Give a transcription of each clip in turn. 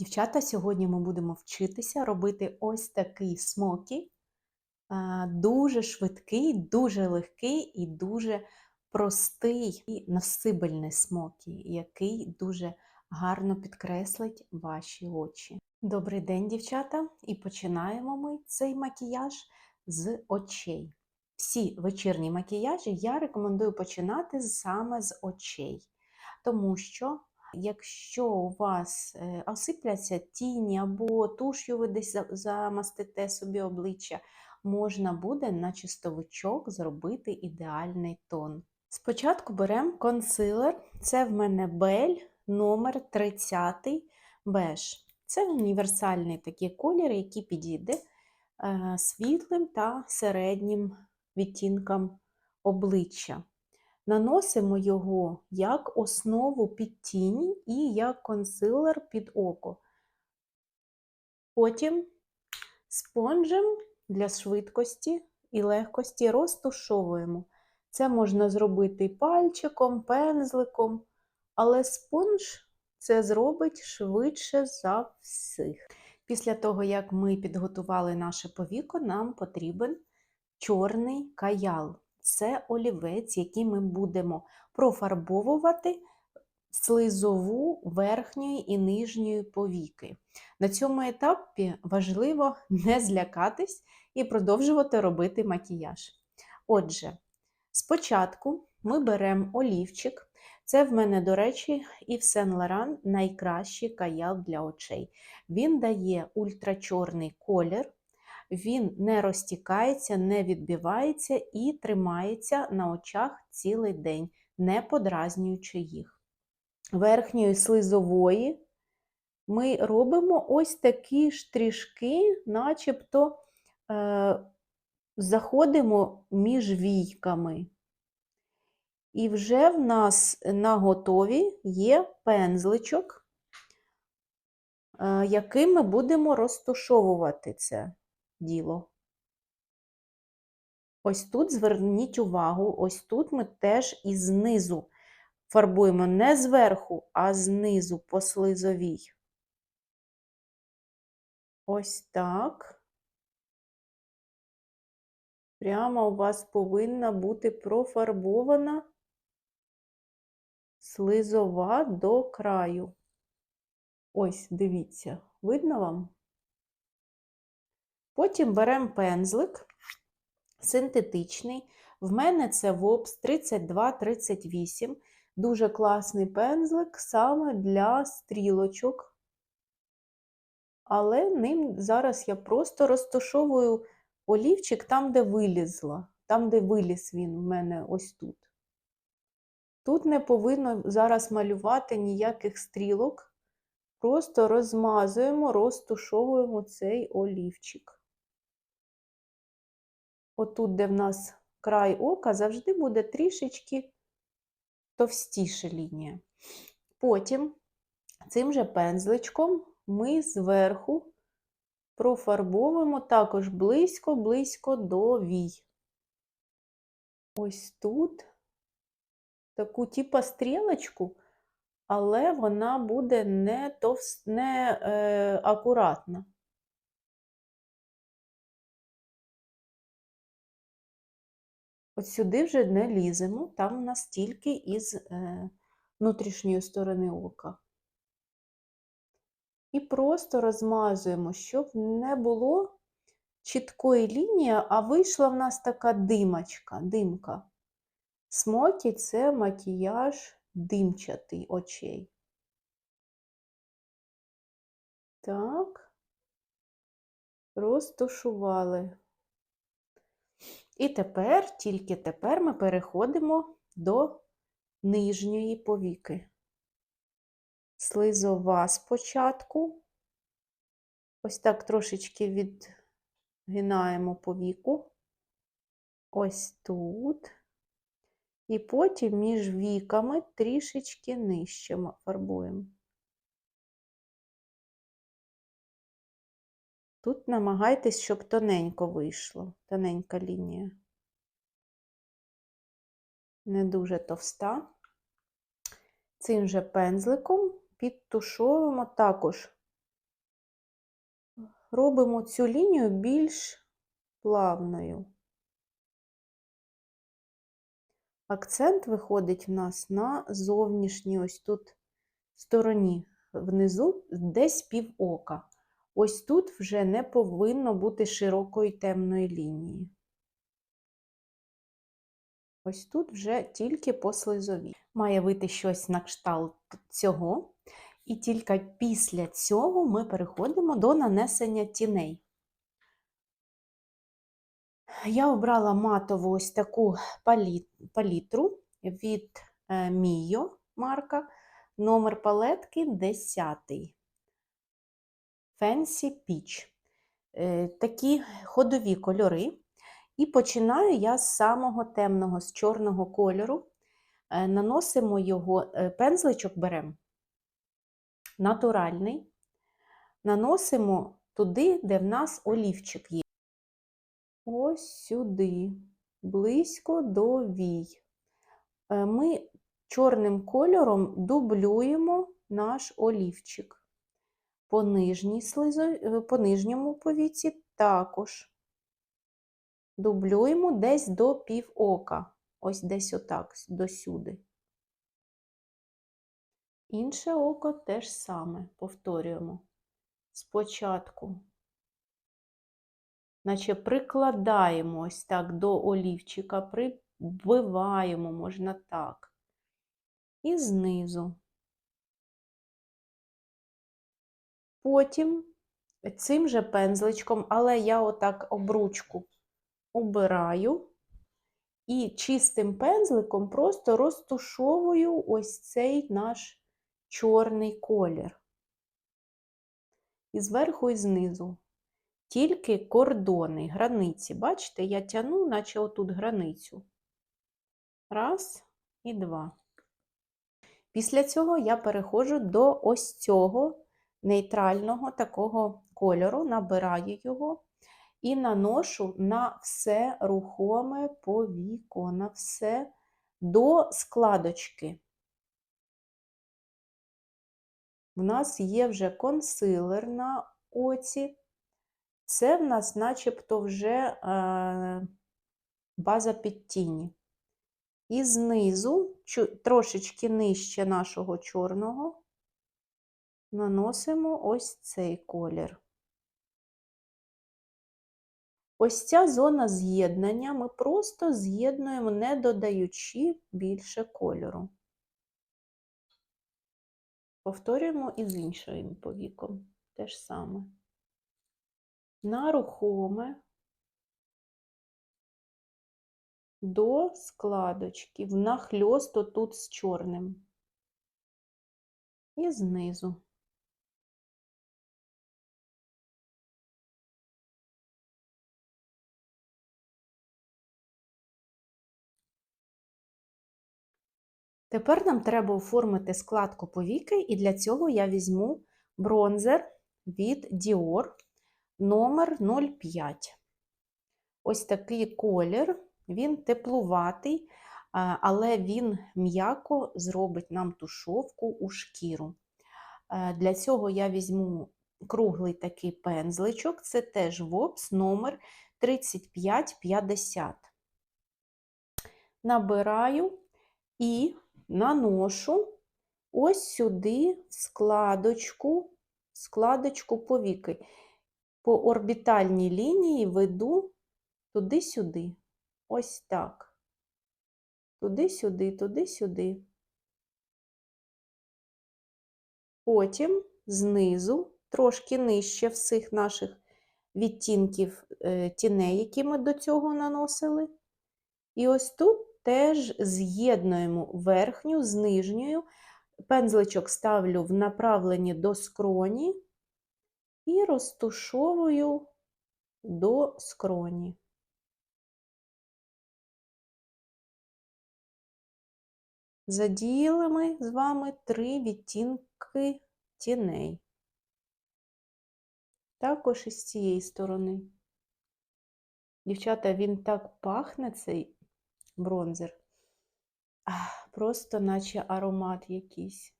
Дівчата, сьогодні ми будемо вчитися робити ось такий смокі. Дуже швидкий, дуже легкий і дуже простий і насибельний смокі, який дуже гарно підкреслить ваші очі. Добрий день, дівчата! І починаємо ми цей макіяж з очей. Всі вечірні макіяжі я рекомендую починати саме з очей, тому що Якщо у вас е, осипляться тіні або туш'ю ви десь замастите собі обличчя, можна буде на чистовичок зробити ідеальний тон. Спочатку беремо консилер, це в мене бель номер 30 беж. Це універсальний такий колір, який підійде е, світлим та середнім відтінкам обличчя. Наносимо його як основу під тіні і як консилер під око. Потім спонжем для швидкості і легкості розтушовуємо. Це можна зробити пальчиком, пензликом, але спонж це зробить швидше за всіх. Після того, як ми підготували наше повіко, нам потрібен чорний каял це олівець, який ми будемо профарбовувати слизову верхньої і нижньої повіки. На цьому етапі важливо не злякатись і продовжувати робити макіяж. Отже, спочатку ми беремо олівчик. Це в мене, до речі, Ів Сен Лоран найкращий каял для очей. Він дає ультрачорний колір, він не розтікається, не відбивається і тримається на очах цілий день, не подразнюючи їх. Верхньої слизової ми робимо ось такі штришки, начебто е, заходимо між війками. І вже в нас на готові є пензличок, е, яким ми будемо розташовувати це діло. Ось тут зверніть увагу, ось тут ми теж і знизу фарбуємо не зверху, а знизу по слизовій. Ось так. Прямо у вас повинна бути профарбована слизова до краю. Ось, дивіться, видно вам? Потім беремо пензлик синтетичний. В мене це ВОПС 3238. Дуже класний пензлик саме для стрілочок. Але ним зараз я просто розташовую олівчик там, де вилізла, там, де виліз він в мене ось тут. Тут не повинно зараз малювати ніяких стрілок, просто розмазуємо, розтушовуємо цей олівчик отут, де в нас край ока, завжди буде трішечки товстіша лінія. Потім цим же пензличком ми зверху профарбовуємо також близько-близько до вій. Ось тут таку типа стрілочку, але вона буде не, товс... не е, акуратна. От сюди вже не ліземо, там у нас тільки із е, внутрішньої сторони ока. І просто розмазуємо, щоб не було чіткої лінії, а вийшла в нас така димочка, димка. Смокі це макіяж димчатий очей. Так, розташували. І тепер, тільки тепер ми переходимо до нижньої повіки. Слизова спочатку. Ось так трошечки відгинаємо повіку. Ось тут. І потім між віками трішечки нижче фарбуємо. Тут намагайтесь, щоб тоненько вийшло, тоненька лінія. Не дуже товста. Цим же пензликом підтушовуємо також робимо цю лінію більш плавною. Акцент виходить в нас на зовнішній ось тут стороні, внизу десь пів ока. Ось тут вже не повинно бути широкої темної лінії. Ось тут вже тільки по слизовій. Має вийти щось на кшталт цього. І тільки після цього ми переходимо до нанесення тіней. Я обрала матову ось таку палітру від Mio марка, номер палетки 10. Fancy Peach. Е, такі ходові кольори. І починаю я з самого темного, з чорного кольору. Е, наносимо його, е, пензличок беремо натуральний, наносимо туди, де в нас олівчик є. Ось сюди, близько до вій. Ми чорним кольором дублюємо наш олівчик. По, нижній слизо... по нижньому повіці також дублюємо десь до пів ока. Ось десь отак, досюди. Інше око теж саме повторюємо. Спочатку, наче прикладаємо ось так до олівчика, прибиваємо, можна так. І знизу. Потім цим же пензличком, але я отак обручку убираю і чистим пензликом просто розтушовую ось цей наш чорний колір. І зверху і знизу. Тільки кордони, границі. Бачите, я тяну, наче отут границю. Раз і два. Після цього я переходжу до ось цього нейтрального такого кольору, набираю його і наношу на все рухоме повіко, на все до складочки. У нас є вже консилер на оці. Це в нас начебто вже е, база підтіні. І знизу, трошечки нижче нашого чорного, наносимо ось цей колір. Ось ця зона з'єднання ми просто з'єднуємо, не додаючи більше кольору. Повторюємо і з іншим повіком. Те ж саме. На рухоме до складочки, внахльост тут з чорним. І знизу. Тепер нам треба оформити складку повіки, і для цього я візьму бронзер від Dior номер 05. Ось такий колір, він теплуватий, але він м'яко зробить нам тушовку у шкіру. Для цього я візьму круглий такий пензличок, це теж ВОПС номер 3550. Набираю і наношу ось сюди складочку, складочку повіки. По орбітальній лінії веду туди-сюди. Ось так. Туди-сюди, туди-сюди. Потім знизу, трошки нижче всіх наших відтінків е, тіней, які ми до цього наносили. І ось тут теж з'єднуємо верхню з нижньою, пензличок ставлю в направленні до скроні і розтушовую до скроні. Задіяли ми з вами три відтінки тіней. Також із цієї сторони. Дівчата, він так пахне цей бронзер. Просто наче аромат якийсь.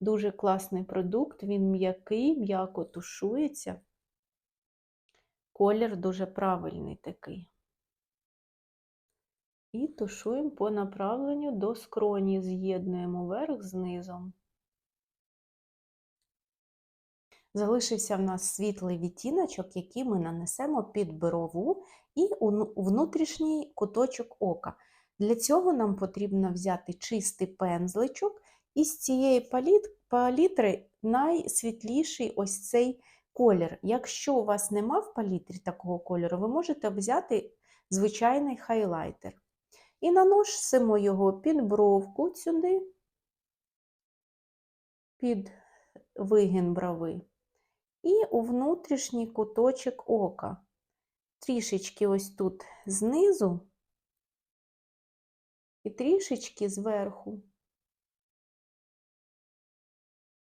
Дуже класний продукт, він м'який, м'яко тушується. Колір дуже правильний такий. І тушуємо по направленню до скроні, з'єднуємо верх з низом. Залишився в нас світлий відтіночок, який ми нанесемо під брову і внутрішній куточок ока. Для цього нам потрібно взяти чистий пензличок, і з цієї палітри найсвітліший ось цей колір. Якщо у вас нема в палітрі такого кольору, ви можете взяти звичайний хайлайтер. І наносимо його під бровку сюди, під вигін брови і у внутрішній куточок ока. Трішечки ось тут знизу і трішечки зверху.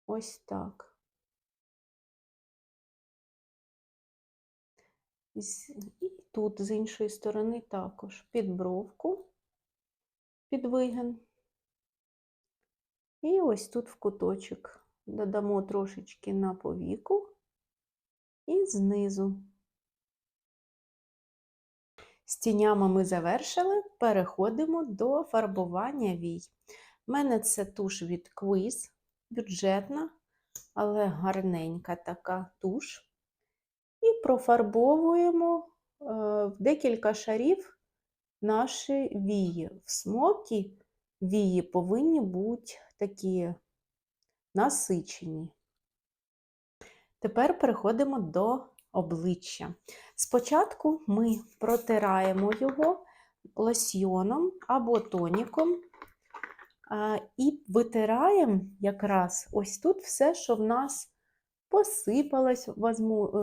Ось так. І тут з іншої сторони також під бровку, під вигин. І ось тут в куточок додамо трошечки на повіку і знизу. З тінями ми завершили, переходимо до фарбування вій. У мене це туш від Quiz, бюджетна, але гарненька така туш. І профарбовуємо е, в декілька шарів наші вії. В смокі вії повинні бути такі насичені. Тепер переходимо до обличчя. Спочатку ми протираємо його лосьйоном або тоніком і витираємо якраз ось тут все, що в нас посипалось, е,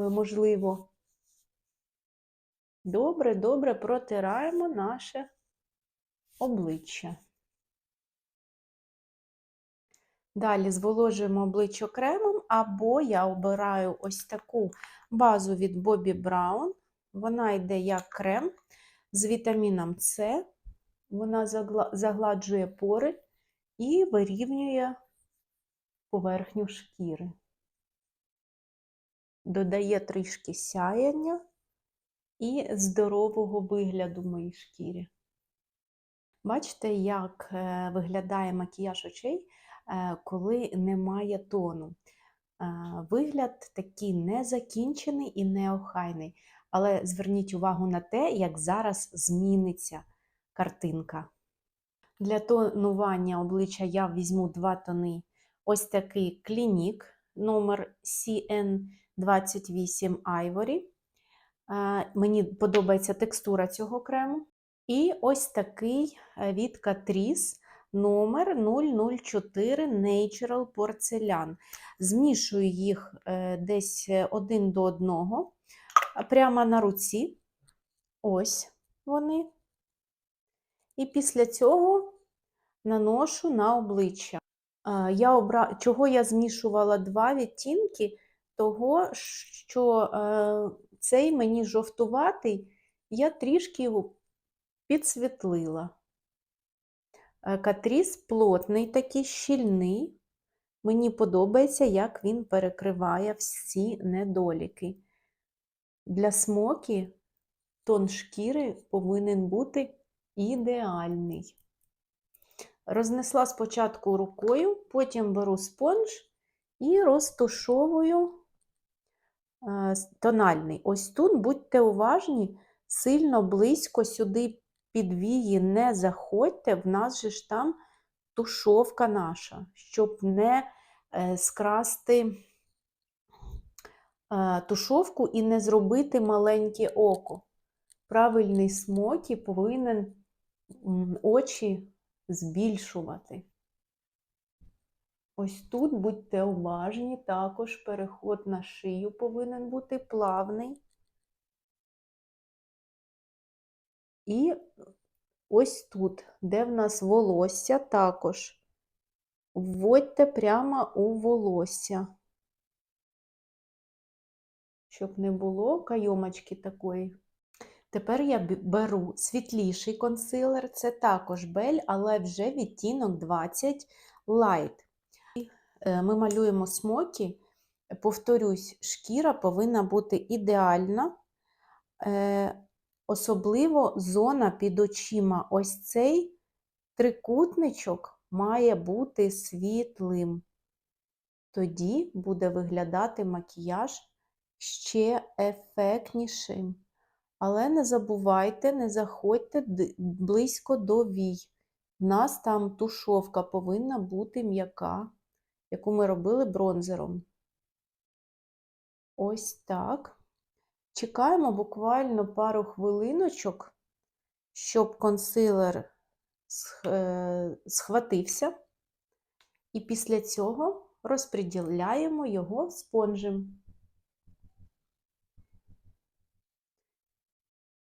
можливо. Добре, добре протираємо наше обличчя. Далі зволожуємо обличчя кремом, або я обираю ось таку базу від Bobbi Brown. Вона йде як крем з вітаміном С, вона загладжує пори і вирівнює поверхню шкіри. Додає трішки сяяння і здорового вигляду моїй шкірі. Бачите, як е, виглядає макіяж очей? Е, коли немає тону. Е, вигляд такий незакінчений і неохайний. Але зверніть увагу на те, як зараз зміниться картинка. Для тонування обличчя я візьму два тони. Ось такий клінік номер CN28 Ivory. Е, мені подобається текстура цього крему. І ось такий від Catrice номер 004 Natural Porcelain. Змішую їх е, десь е, один до одного, прямо на руці. Ось вони. І після цього наношу на обличчя. Я обра... Чого я змішувала два відтінки, того, що е, цей мені жовтуватий, я трішки його підсвітлила. Е, Катріс плотний, такий щільний. Мені подобається, як він перекриває всі недоліки. Для смокі тон шкіри повинен бути ідеальний. Рознесла спочатку рукою, потім беру спонж і розтушовую е, тональний. Ось тут будьте уважні, сильно близько сюди під вії не заходьте, в нас же ж там тушовка наша, щоб не е, скрасти е, тушовку і не зробити маленьке око. Правильний смокі повинен очі збільшувати. Ось тут будьте уважні, також переход на шию повинен бути плавний. І ось тут, де в нас волосся, також вводьте прямо у волосся, щоб не було кайомочки такої. Тепер я беру світліший консилер, це також бель, але вже відтінок 20 Light. Е, ми малюємо смокі, повторюсь, шкіра повинна бути ідеальна Е, Особливо зона під очима. Ось цей трикутничок має бути світлим. Тоді буде виглядати макіяж ще ефектнішим. Але не забувайте, не заходьте близько до вій. У нас там тушовка повинна бути м'яка, яку ми робили бронзером. Ось так. Чекаємо буквально пару хвилиночок, щоб консилер е, схватився. І після цього розподіляємо його спонжем.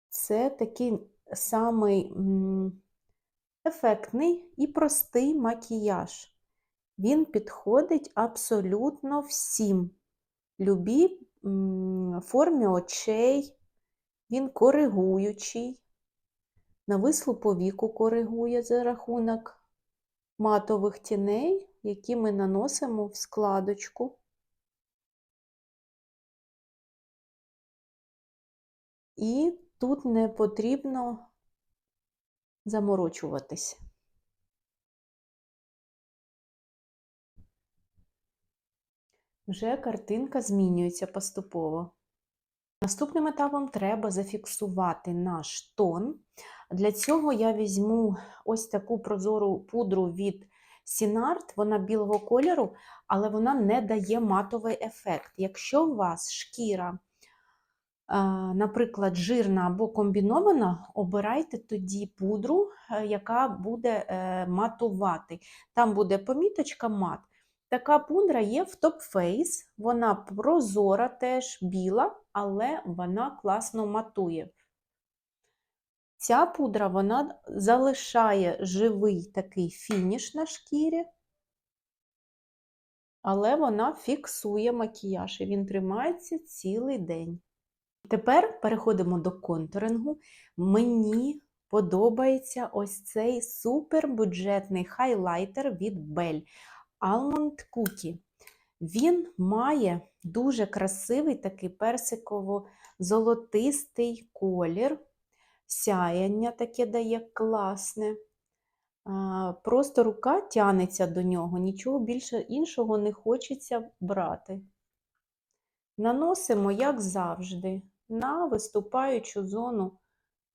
Це такий самий ефектний і простий макіяж. Він підходить абсолютно всім. Любі формі очей, він коригуючий, навислу повіку коригує за рахунок матових тіней, які ми наносимо в складочку. І тут не потрібно заморочуватись. Вже картинка змінюється поступово. Наступним етапом треба зафіксувати наш тон. Для цього я візьму ось таку прозору пудру від Сінарт, вона білого кольору, але вона не дає матовий ефект. Якщо у вас шкіра, наприклад, жирна або комбінована, обирайте тоді пудру, е, яка буде е, матувати. Там буде поміточка мат. Така пудра є в Top Face, вона прозора, теж біла, але вона класно матує. Ця пудра вона залишає живий такий фініш на шкірі, але вона фіксує макіяж і він тримається цілий день. Тепер переходимо до контурингу. Мені подобається ось цей супербюджетний хайлайтер від Bell. Almond Cookie. Він має дуже красивий такий персиково-золотистий колір, сяяння таке дає класне. Просто рука тянеться до нього, нічого більше іншого не хочеться брати. Наносимо, як завжди, на виступаючу зону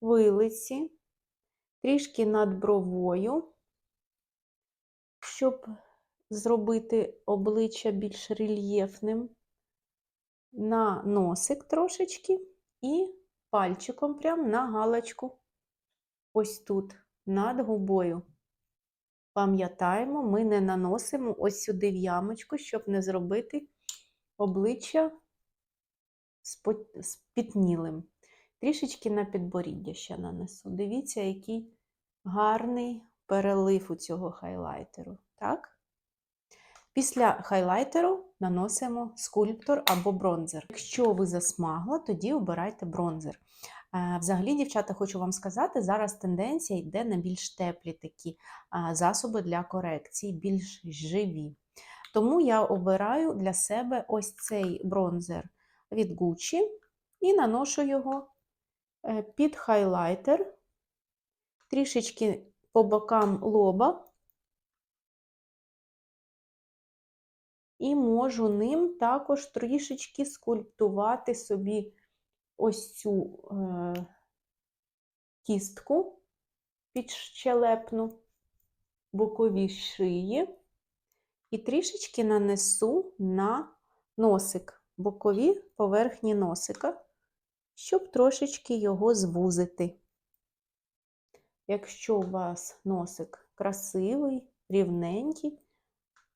вилиці, трішки над бровою, щоб зробити обличчя більш рельєфним, на носик трошечки і пальчиком прямо на галочку. Ось тут, над губою. Пам'ятаємо, ми не наносимо ось сюди в ямочку, щоб не зробити обличчя спітнілим. Трішечки на підборіддя ще нанесу. Дивіться, який гарний перелив у цього хайлайтеру. Так? Після хайлайтеру наносимо скульптор або бронзер. Якщо ви засмагла, тоді обирайте бронзер. Е, взагалі, дівчата, хочу вам сказати, зараз тенденція йде на більш теплі такі засоби для корекції, більш живі. Тому я обираю для себе ось цей бронзер від Gucci і наношу його е, під хайлайтер, трішечки по бокам лоба. І можу ним також трішечки скульптувати собі ось цю е, кістку підщелепну, бокові шиї, і трішечки нанесу на носик, бокові поверхні носика, щоб трошечки його звузити. Якщо у вас носик красивий, рівненький,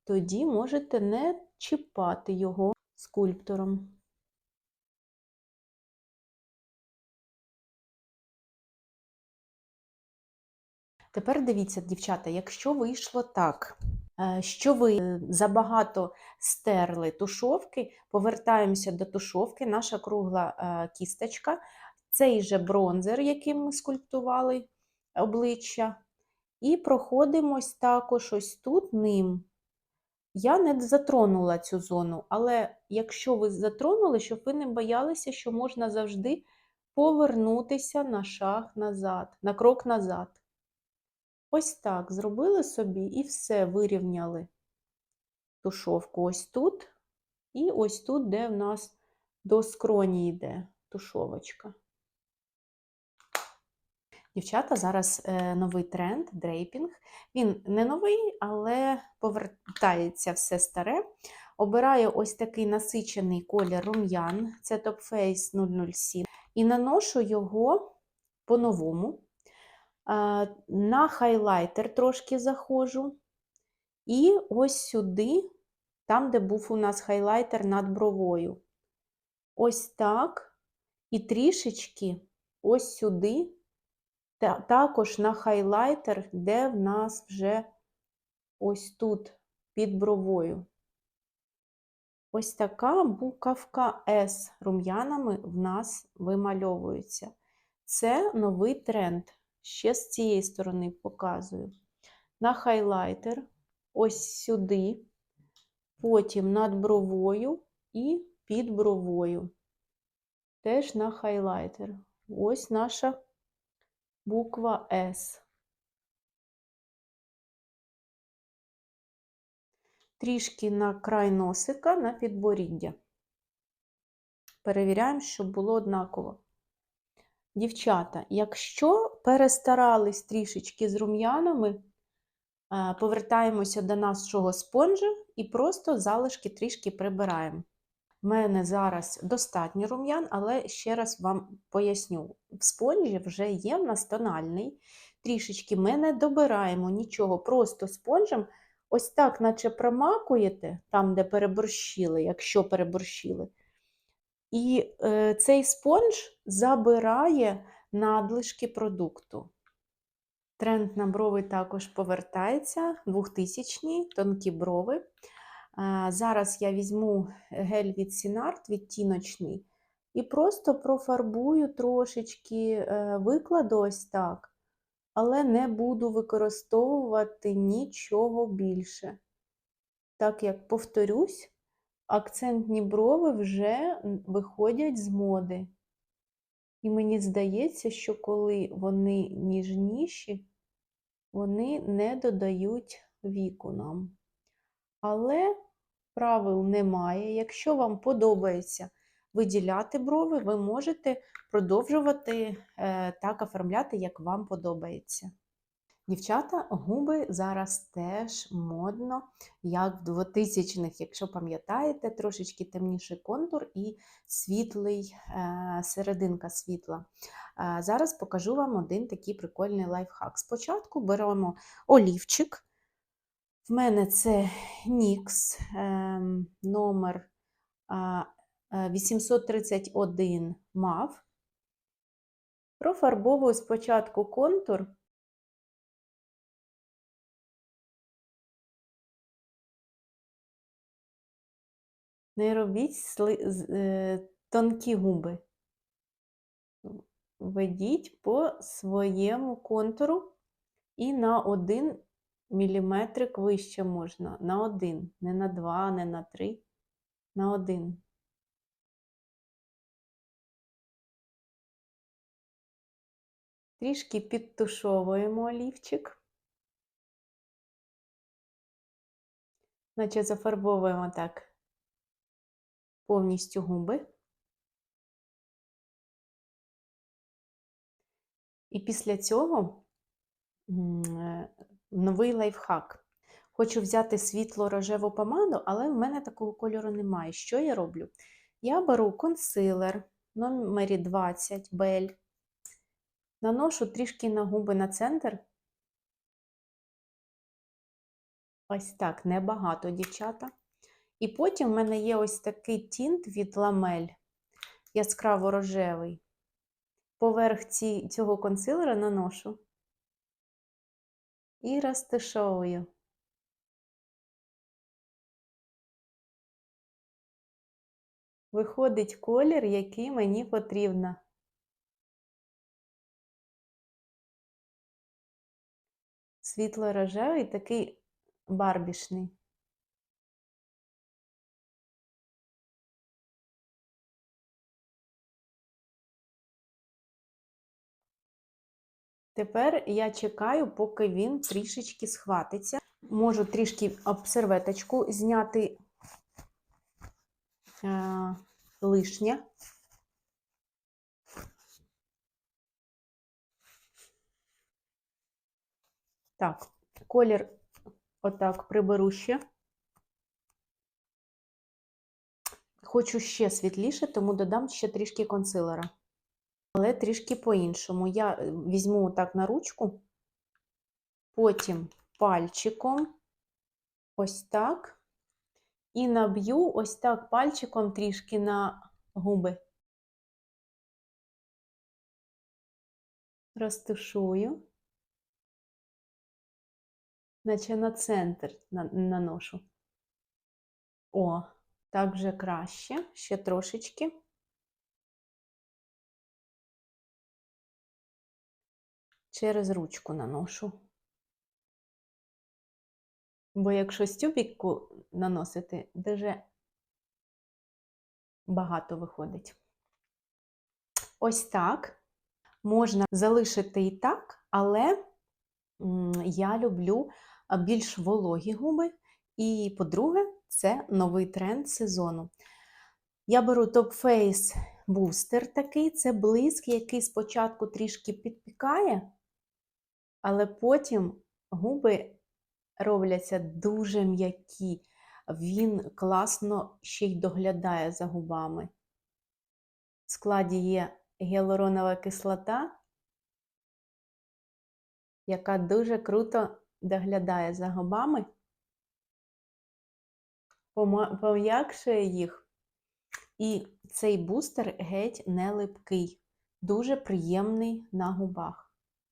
тоді можете не чіпати його скульптором. Тепер дивіться, дівчата, якщо вийшло так, е, що ви забагато стерли тушовки, повертаємося до тушовки, наша кругла е, кісточка, цей же бронзер, яким ми скульптували обличчя, і проходимось також ось тут ним. Я не затронула цю зону, але якщо ви затронули, щоб ви не боялися, що можна завжди повернутися на шаг назад, на крок назад. Ось так зробили собі і все вирівняли тушовку ось тут, і ось тут, де в нас до скроні йде тушовочка. Дівчата, зараз е, новий тренд дрейпінг. Він не новий, але повертається все старе. Обираю ось такий насичений колір рум'ян, це Top Face 007, і наношу його по-новому. На хайлайтер трошки заходжу. І ось сюди, там, де був у нас хайлайтер над бровою. Ось так. І трішечки ось сюди, також на хайлайтер, де в нас вже ось тут під бровою. Ось така буковка S рум'янами в нас вимальовується. Це новий тренд. Ще з цієї сторони показую. На хайлайтер, ось сюди, потім над бровою і під бровою. Теж на хайлайтер. Ось наша буква С. Трішки на край носика на підборіддя. Перевіряємо, щоб було однаково. Дівчата, якщо перестарались трішечки з рум'янами, повертаємося до нашого спонжа і просто залишки трішки прибираємо. У мене зараз достатньо рум'ян, але ще раз вам поясню: в спонжі вже є в нас тональний. Трішечки ми не добираємо нічого, просто спонжем ось так, наче промакуєте, там, де переборщили, якщо переборщили. І е, цей спонж забирає надлишки продукту. Тренд на брови також повертається, 2000 тонкі брови. Зараз я візьму гель від Сінарт відтіночний і просто профарбую трошечки, е, викладу ось так, але не буду використовувати нічого більше. Так як, повторюсь, акцентні брови вже виходять з моди. І мені здається, що коли вони ніжніші, вони не додають віку нам. Але правил немає. Якщо вам подобається виділяти брови, ви можете продовжувати е, так оформляти, як вам подобається. Дівчата, губи зараз теж модно, як в 2000-х, якщо пам'ятаєте, трошечки темніший контур і світлий е, серединка світла. Е, зараз покажу вам один такий прикольний лайфхак. Спочатку беремо олівчик. В мене це NYX ем, номер 831 мав. Профарбовую спочатку контур. Не робіть е, тонкі губи. Ведіть по своєму контуру і на один міліметрик вище можна. На один. Не на два, не на три. На один. Трішки підтушовуємо олівчик. Наче зафарбовуємо так повністю губи. І після цього е, новий лайфхак. Хочу взяти світло рожеву помаду, але в мене такого кольору немає. Що я роблю? Я беру консилер номері 20 бель, наношу трішки на губи на центр. Ось так, небагато, дівчата. І потім в мене є ось такий тінт від ламель, яскраво рожевий. Поверх ці, цього консилера наношу і розташовую. Виходить колір, який мені потрібно. Світло-рожевий такий барбішний. Тепер я чекаю, поки він трішечки схватиться. Можу трішки об серветочку зняти е, лишнє. Так, колір отак приберу ще. Хочу ще світліше, тому додам ще трішки консилера. Але трішки по-іншому. Я е, візьму так на ручку, потім пальчиком, ось так, і наб'ю ось так пальчиком трішки на губи. Розтушую, наче на центр наношу. О, так вже краще, ще трошечки. Через ручку наношу. Бо якщо з наносити, дуже багато виходить. Ось так. Можна залишити і так, але я люблю більш вологі губи. І, по-друге, це новий тренд сезону. Я беру Top Face Booster такий, це блиск, який спочатку трішки підпікає, але потім губи робляться дуже м'які. Він класно ще й доглядає за губами. В складі є гіалуронова кислота, яка дуже круто доглядає за губами, пом'якшує їх. І цей бустер геть не липкий, дуже приємний на губах.